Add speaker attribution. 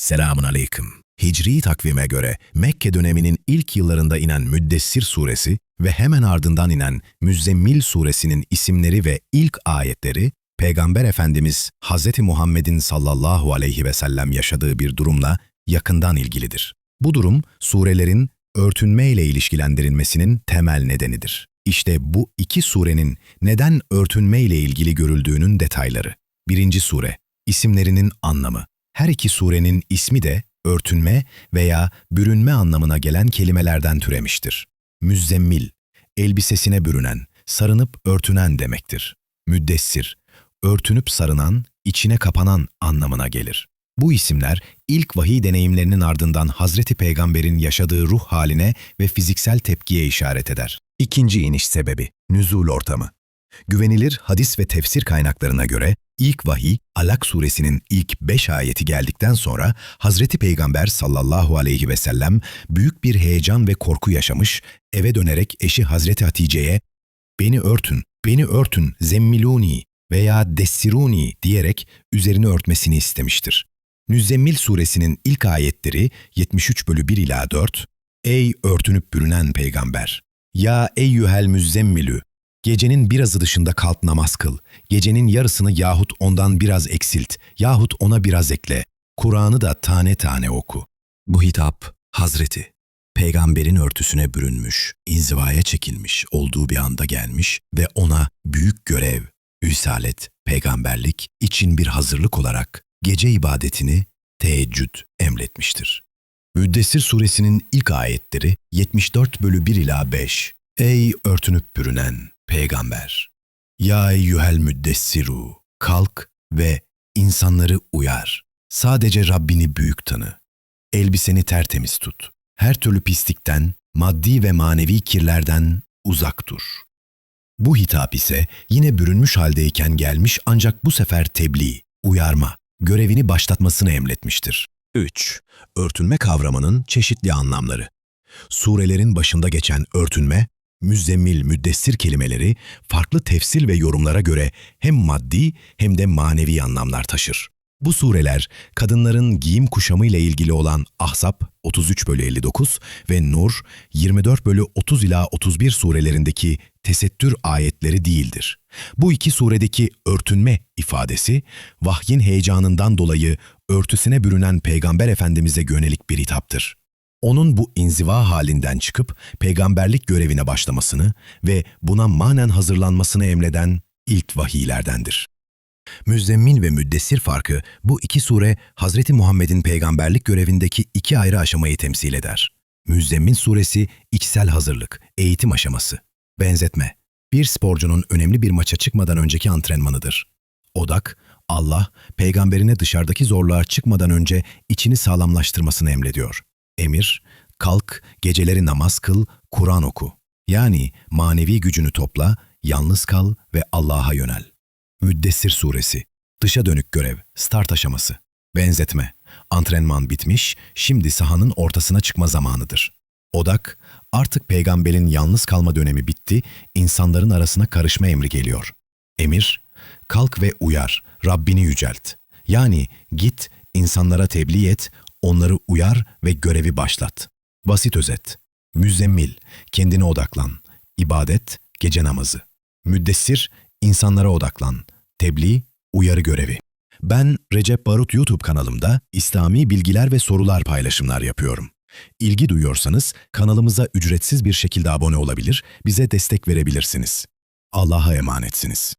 Speaker 1: Selamun aleyküm. Hicri takvime göre Mekke döneminin ilk yıllarında inen Müddessir suresi ve hemen ardından inen Müzzemmil suresinin isimleri ve ilk ayetleri Peygamber Efendimiz Hz. Muhammed'in sallallahu aleyhi ve sellem yaşadığı bir durumla yakından ilgilidir. Bu durum surelerin örtünme ile ilişkilendirilmesinin temel nedenidir. İşte bu iki surenin neden örtünme ile ilgili görüldüğünün detayları. Birinci sure, isimlerinin anlamı. Her iki surenin ismi de örtünme veya bürünme anlamına gelen kelimelerden türemiştir. Müzzemmil, elbisesine bürünen, sarınıp örtünen demektir. Müddessir, örtünüp sarınan, içine kapanan anlamına gelir. Bu isimler ilk vahiy deneyimlerinin ardından Hazreti Peygamber'in yaşadığı ruh haline ve fiziksel tepkiye işaret eder. İkinci iniş sebebi, nüzul ortamı. Güvenilir hadis ve tefsir kaynaklarına göre ilk vahiy Alak suresinin ilk beş ayeti geldikten sonra Hazreti Peygamber sallallahu aleyhi ve sellem büyük bir heyecan ve korku yaşamış, eve dönerek eşi Hazreti Hatice'ye ''Beni örtün, beni örtün, zemmiluni veya dessiruni'' diyerek üzerini örtmesini istemiştir. Müzzemmil suresinin ilk ayetleri 73 bölü 1 ila 4 Ey örtünüp bürünen peygamber! Ya eyyühel müzzemmilü! Gecenin birazı dışında kalk namaz kıl. Gecenin yarısını yahut ondan biraz eksilt, yahut ona biraz ekle. Kur'an'ı da tane tane oku. Bu hitap, Hazreti, peygamberin örtüsüne bürünmüş, inzivaya çekilmiş olduğu bir anda gelmiş ve ona büyük görev, üsalet, peygamberlik için bir hazırlık olarak gece ibadetini teheccüd emretmiştir. Müddessir suresinin ilk ayetleri 74 bölü 1 ila 5. Ey örtünüp bürünen peygamber! Ya eyyühel müddessiru! Kalk ve insanları uyar. Sadece Rabbini büyük tanı. Elbiseni tertemiz tut. Her türlü pislikten, maddi ve manevi kirlerden uzak dur. Bu hitap ise yine bürünmüş haldeyken gelmiş ancak bu sefer tebliğ, uyarma, görevini başlatmasını emretmiştir. 3. Örtünme kavramının çeşitli anlamları. Surelerin başında geçen örtünme, müzzemmil, müddessir kelimeleri farklı tefsir ve yorumlara göre hem maddi hem de manevi anlamlar taşır. Bu sureler kadınların giyim kuşamı ile ilgili olan Ahzab 33 bölü 59 ve Nur 24 bölü 30 ila 31 surelerindeki tesettür ayetleri değildir. Bu iki suredeki örtünme ifadesi vahyin heyecanından dolayı örtüsüne bürünen Peygamber Efendimiz'e yönelik bir hitaptır. Onun bu inziva halinden çıkıp peygamberlik görevine başlamasını ve buna manen hazırlanmasını emreden ilk vahiylerdendir. Müzzemmil ve Müddessir farkı bu iki sure Hazreti Muhammed'in peygamberlik görevindeki iki ayrı aşamayı temsil eder. Müzzemmil suresi içsel hazırlık, eğitim aşaması. Benzetme. Bir sporcunun önemli bir maça çıkmadan önceki antrenmanıdır. Odak, Allah, peygamberine dışarıdaki zorluğa çıkmadan önce içini sağlamlaştırmasını emrediyor. Emir, kalk, geceleri namaz kıl, Kur'an oku. Yani manevi gücünü topla, yalnız kal ve Allah'a yönel. Müddessir suresi, dışa dönük görev, start aşaması. Benzetme, antrenman bitmiş, şimdi sahanın ortasına çıkma zamanıdır. Odak, artık peygamberin yalnız kalma dönemi bitti, insanların arasına karışma emri geliyor. Emir, kalk ve uyar, Rabbini yücelt. Yani git, insanlara tebliğ et, onları uyar ve görevi başlat. Basit özet. Müzzemmil, kendine odaklan. İbadet, gece namazı. Müddessir, insanlara odaklan. Tebliğ, uyarı görevi. Ben Recep Barut YouTube kanalımda İslami bilgiler ve sorular paylaşımlar yapıyorum. İlgi duyuyorsanız kanalımıza ücretsiz bir şekilde abone olabilir, bize destek verebilirsiniz. Allah'a emanetsiniz.